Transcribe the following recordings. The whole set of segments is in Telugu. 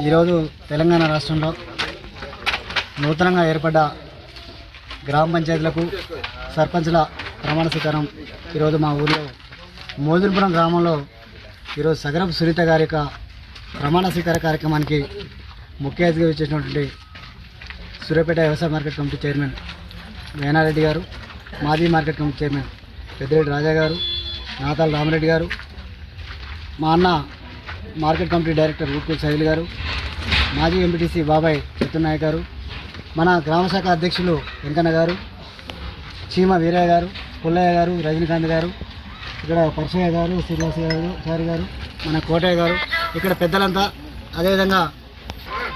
ఈరోజు తెలంగాణ రాష్ట్రంలో నూతనంగా ఏర్పడ్డ గ్రామ పంచాయతీలకు సర్పంచ్ల ప్రమాణ స్వీకారం ఈరోజు మా ఊరిలో. మోదులపురం గ్రామంలో ఈరోజు సగరపు సునీత గారి యొక్క ప్రమాణ స్వీకార కార్యక్రమానికి ముఖ్య అతిథిగా వచ్చేసినటువంటి సూర్యాపేట వ్యవసాయ మార్కెట్ కమిటీ చైర్మన్ వేనారెడ్డి గారు మాజీ market committee chairman Peddireddy Raja గారు నాతాల రామరెడ్డి గారు మా అన్న market committee director Utkur Sahil గారు మాజీ ఎంపీటీసీ బాబాయ్ చిత్తున్నాయక్ గారు మన గ్రామ శాఖ అధ్యక్షులు వెంకన్న గారు చీమ వీరయ్య గారు పుల్లయ్య గారు రజనీకాంత్ గారు ఇక్కడ పరసయ్య గారు శ్రీనివాస గారు సార్ గారు మన కోటయ్య గారు ఇక్కడ పెద్దలంతా అదేవిధంగా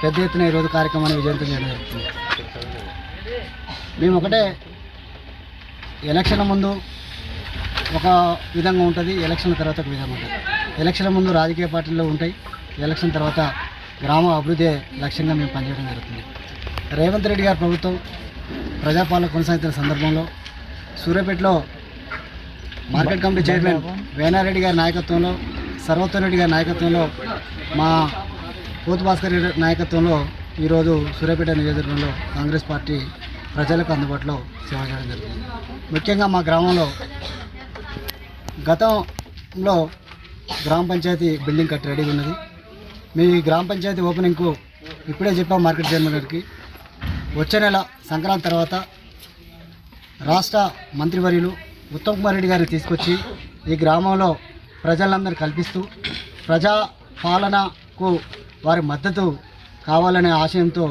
పెద్ద ఎత్తున ఈరోజు కార్యక్రమాన్ని విజయంతం చేయడం జరుగుతుంది. మేము ఒకటే ఎలక్షన్ ముందు ఒక విధంగా ఉంటుంది ఎలక్షన్ తర్వాత ఒక విధంగా ఉంటుంది. ఎలక్షన్ ముందు రాజకీయ పార్టీలు ఉంటాయి ఎలక్షన్ తర్వాత గ్రామ అభివృద్ధి లక్ష్యంగా మేము పనిచేయడం జరుగుతుంది. రేవంత్ రెడ్డి గారి ప్రభుత్వం ప్రజాపాలన కొనసాగుతున్న సందర్భంలో సూర్యాపేటలో మార్కెట్ కమిటీ చైర్మన్ వేనారెడ్డి గారి నాయకత్వంలో సర్వోత్తమ్ రెడ్డి గారి నాయకత్వంలో మా పోతు భాస్కర్ రెడ్డి నాయకత్వంలో ఈరోజు సూర్యాపేట నియోజకవర్గంలో కాంగ్రెస్ పార్టీ ప్రజలకు అందుబాటులో సేవ చేయడం జరుగుతుంది. ముఖ్యంగా మా గ్రామంలో గతంలో గ్రామ పంచాయతీ బిల్డింగ్ కట్టి రెడీగా ఉన్నది. మీ గ్రామ పంచాయతీ ఓపెనింగ్కు ఇప్పుడే చెప్పాం మార్కెట్ చైర్మన్ గారికి. వచ్చే నెల సంక్రాంతి తర్వాత రాష్ట్ర మంత్రివర్యులు ఉత్తమ్ కుమార్ రెడ్డి గారిని తీసుకొచ్చి ఈ గ్రామంలో ప్రజలందరూ కల్పిస్తూ ప్రజా పాలనకు వారి మద్దతు కావాలనే ఆశయంతో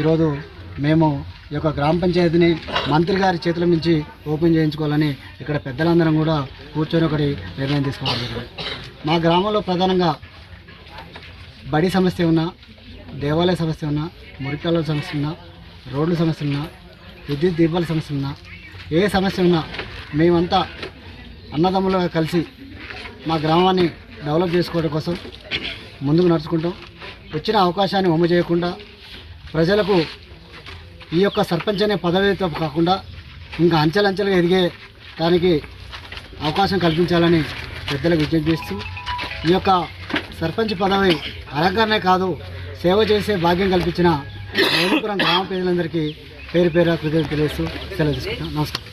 ఈరోజు మేము ఈ యొక్క గ్రామ పంచాయతీని మంత్రి గారి చేతుల నుంచి ఓపెన్ చేయించుకోవాలని ఇక్కడ పెద్దలందరం కూడా కూర్చొని ఒకటి నిర్ణయం తీసుకోవడం జరిగింది మా గ్రామంలో ప్రధానంగా బడి సమస్య ఉన్నా దేవాలయ సమస్య ఉన్నా మురికాల సమస్య ఉన్నా రోడ్ల సమస్య ఉన్నా విద్యుత్ దీపాల సమస్య ఉన్నా ఏ సమస్య ఉన్నా మేమంతా అన్నదమ్ములుగా కలిసి మా గ్రామాన్ని డెవలప్ చేసుకోవడం కోసం ముందుకు నడుచుకుంటాం. వచ్చిన అవకాశాన్ని ఒమ్ము చేయకుండా ప్రజలకు ఈ యొక్క సర్పంచ్ అనే పదవితో కాకుండా ఇంకా అంచెలంచెలుగా ఎదిగే దానికి అవకాశం కల్పించాలని పెద్దలకు విజ్ఞప్తి చేస్తూ ఈ యొక్క సర్పంచ్ పదవి అలంకరణే కాదు సేవ చేసే భాగ్యం కల్పించిన మేలుపురం గ్రామ ప్రజలందరికీ పేరు పేరు కృతజ్ఞతలు తెలియజేస్తూ సెలవు తీసుకుంటాం నమస్కారం.